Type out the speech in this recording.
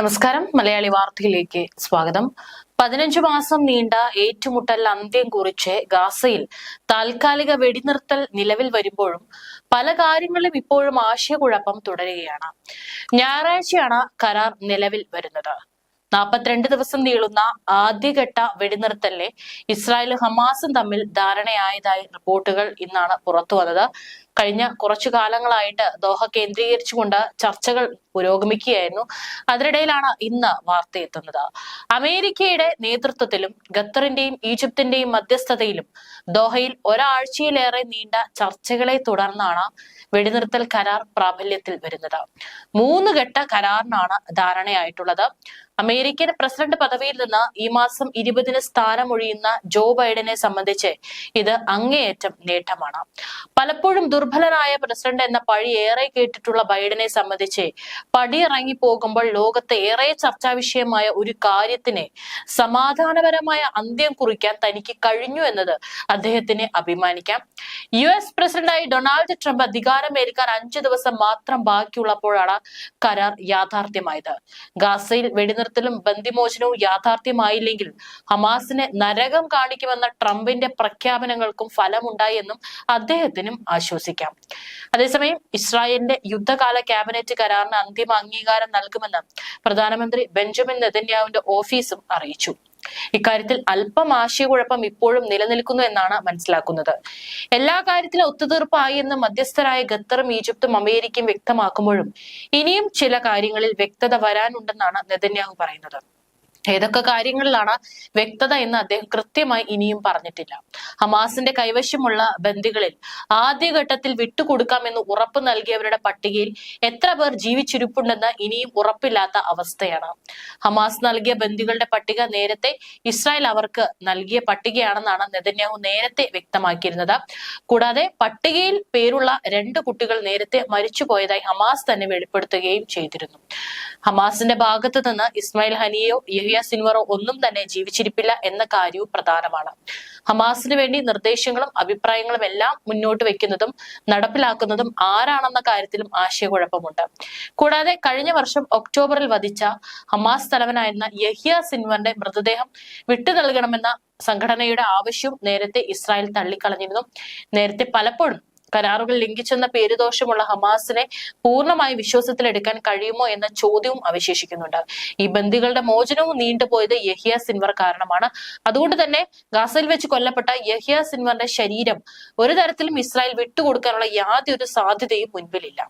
നമസ്കാരം. മലയാളി വാർത്തയിലേക്ക് സ്വാഗതം. പതിനഞ്ചു മാസം നീണ്ട ഏറ്റുമുട്ടൽ അന്ത്യം കുറിച്ച് ഗാസയിൽ താൽക്കാലിക വെടിനിർത്തൽ നിലവിൽ വരുമ്പോഴും പല കാര്യങ്ങളും ഇപ്പോഴും ആശയക്കുഴപ്പം തുടരുകയാണ്. ഞായറാഴ്ചയാണ് കരാർ നിലവിൽ വരുന്നത്. നാൽപ്പത്തിരണ്ട് ദിവസം നീളുന്ന ആദ്യഘട്ട വെടിനിർത്തലിലെ ഇസ്രായേലും ഹമാസും തമ്മിൽ ധാരണയായതായി റിപ്പോർട്ടുകൾ ഇന്നാണ് പുറത്തു വന്നത് കഴിഞ്ഞ കുറച്ചു കാലങ്ങളായിട്ട് ദോഹ കേന്ദ്രീകരിച്ചുകൊണ്ട് ചർച്ചകൾ പുരോഗമിക്കുകയായിരുന്നു. അതിനിടയിലാണ് ഇന്ന് വാർത്ത എത്തുന്നത് അമേരിക്കയുടെ നേതൃത്വത്തിലും ഖത്തറിന്റെയും ഈജിപ്തിന്റെയും മധ്യസ്ഥതയിലും ദോഹയിൽ ഒരാഴ്ചയിലേറെ നീണ്ട ചർച്ചകളെ തുടർന്നാണ് വെടിനിർത്തൽ കരാർ പ്രാബല്യത്തിൽ വരുന്നത്. മൂന്ന് ഘട്ട കരാറിനാണ് ധാരണയായിട്ടുള്ളത്. അമേരിക്കൻ പ്രസിഡന്റ് പദവിയിൽ നിന്ന് ഈ മാസം ഇരുപതിന് സ്ഥാനമൊഴിയുന്ന ജോ ബൈഡനെ സംബന്ധിച്ച് ഇത് അങ്ങേയറ്റം നേട്ടമാണ്. പലപ്പോഴും ദുർബലനായ പ്രസിഡന്റ് എന്ന പഴി ഏറെ കേട്ടിട്ടുള്ള ബൈഡനെ സംബന്ധിച്ച് ഇറങ്ങി പോകുമ്പോൾ ലോകത്തെ ഏറെ ചർച്ചാ വിഷയമായ ഒരു കാര്യത്തിന് സമാധാനപരമായ അന്ത്യം കുറിക്കാൻ തനിക്ക് കഴിഞ്ഞു എന്നത് അദ്ദേഹത്തിന് അഭിമാനിക്കാം. യു എസ് പ്രസിഡന്റായി ഡൊണാൾഡ് ട്രംപ് അധികാരമേൽക്കാൻ അഞ്ചു ദിവസം മാത്രം ബാക്കിയുള്ളപ്പോഴാണ് കരാർ യാഥാർത്ഥ്യമായത്. ഗാസയിൽ വെടിനിർത്തലും ബന്ധിമോചനവും യാഥാർത്ഥ്യമായില്ലെങ്കിൽ ഹമാസിനെ നരകം കാണിക്കുമെന്ന ട്രംപിന്റെ പ്രഖ്യാപനങ്ങൾക്കും ഫലമുണ്ടായി എന്നും അദ്ദേഹത്തിനും ആശ്വസിക്കാം. അതേസമയം ഇസ്രായേലിന്റെ യുദ്ധകാല ക്യാബിനറ്റ് കരാറിന് അന്തിമ അംഗീകാരം നൽകുമെന്ന് പ്രധാനമന്ത്രി ബെഞ്ചമിൻ നെതന്യാവിന്റെ ഓഫീസും അറിയിച്ചു. ഇക്കാര്യത്തിൽ അല്പം ആശയക്കുഴപ്പം ഇപ്പോഴും നിലനിൽക്കുന്നു എന്നാണ് മനസ്സിലാക്കുന്നത്. എല്ലാ കാര്യത്തിലും ഒത്തുതീർപ്പായി എന്ന് മധ്യസ്ഥരായ ഖത്തറും ഈജിപ്തും അമേരിക്കയും വ്യക്തമാക്കുമ്പോഴും ഇനിയും ചില കാര്യങ്ങളിൽ വ്യക്തത വരാനുണ്ടെന്നാണ് നെതന്യാഹു പറയുന്നത്. ഏതൊക്കെ കാര്യങ്ങളിലാണ് വ്യക്തത എന്ന് അദ്ദേഹം കൃത്യമായി ഇനിയും പറഞ്ഞിട്ടില്ല. ഹമാസിന്റെ കൈവശമുള്ള ബന്ദികളിൽ ആദ്യഘട്ടത്തിൽ വിട്ടുകൊടുക്കാമെന്ന് ഉറപ്പ് നൽകിയവരുടെ പട്ടികയിൽ എത്ര പേർ ജീവിച്ചിരിപ്പുണ്ടെന്ന് ഇനിയും ഉറപ്പില്ലാത്ത അവസ്ഥയാണ്. ഹമാസ് നൽകിയ ബന്ദികളുടെ പട്ടിക നേരത്തെ ഇസ്രായേൽ അവർക്ക് നൽകിയ പട്ടികയാണെന്നാണ് നെതന്യാഹു നേരത്തെ വ്യക്തമാക്കിയിരുന്നത്. കൂടാതെ പട്ടികയിൽ പേരുള്ള രണ്ട് കുട്ടികൾ നേരത്തെ മരിച്ചുപോയതായി ഹമാസ് തന്നെ വെളിപ്പെടുത്തുകയും ചെയ്തിരുന്നു. ഹമാസിന്റെ ഭാഗത്ത് നിന്ന് ഇസ്മായിൽ ഹനിയോ യഹിയ സിൻവറോ ഒന്നും തന്നെ ജീവിച്ചിരിപ്പില്ല എന്ന കാര്യവും പ്രധാനമാണ്. ഹമാസിന് വേണ്ടി നിർദ്ദേശങ്ങളും അഭിപ്രായങ്ങളും എല്ലാം മുന്നോട്ട് വെക്കുന്നതും നടപ്പിലാക്കുന്നതും ആരാണെന്ന കാര്യത്തിലും ആശയക്കുഴപ്പമുണ്ട്. കൂടാതെ കഴിഞ്ഞ വർഷം ഒക്ടോബറിൽ വധിച്ച ഹമാസ് തലവനായിരുന്ന യഹിയ സിൻവറിന്റെ മൃതദേഹം വിട്ടു നൽകണമെന്ന സംഘടനയുടെ ആവശ്യവും നേരത്തെ ഇസ്രായേൽ തള്ളിക്കളഞ്ഞിരുന്നു. നേരത്തെ പലപ്പോഴും കരാറുകൾ ലംഘിച്ചെന്ന പേരുദോഷമുള്ള ഹമാസിനെ പൂർണമായി വിശ്വാസത്തിലെടുക്കാൻ കഴിയുമോ എന്ന ചോദ്യവും അവശേഷിക്കുന്നുണ്ട്. ഈ ബന്ദികളുടെ മോചനവും നീണ്ടുപോയത് യഹിയ സിൻവർ കാരണമാണ്. അതുകൊണ്ട് തന്നെ ഗാസയിൽ വെച്ച് കൊല്ലപ്പെട്ട യഹിയ സിൻവറിന്റെ ശരീരം ഒരു തരത്തിലും ഇസ്രായേൽ വിട്ടുകൊടുക്കാനുള്ള യാതൊരു സാധ്യതയും മുൻപിലില്ല.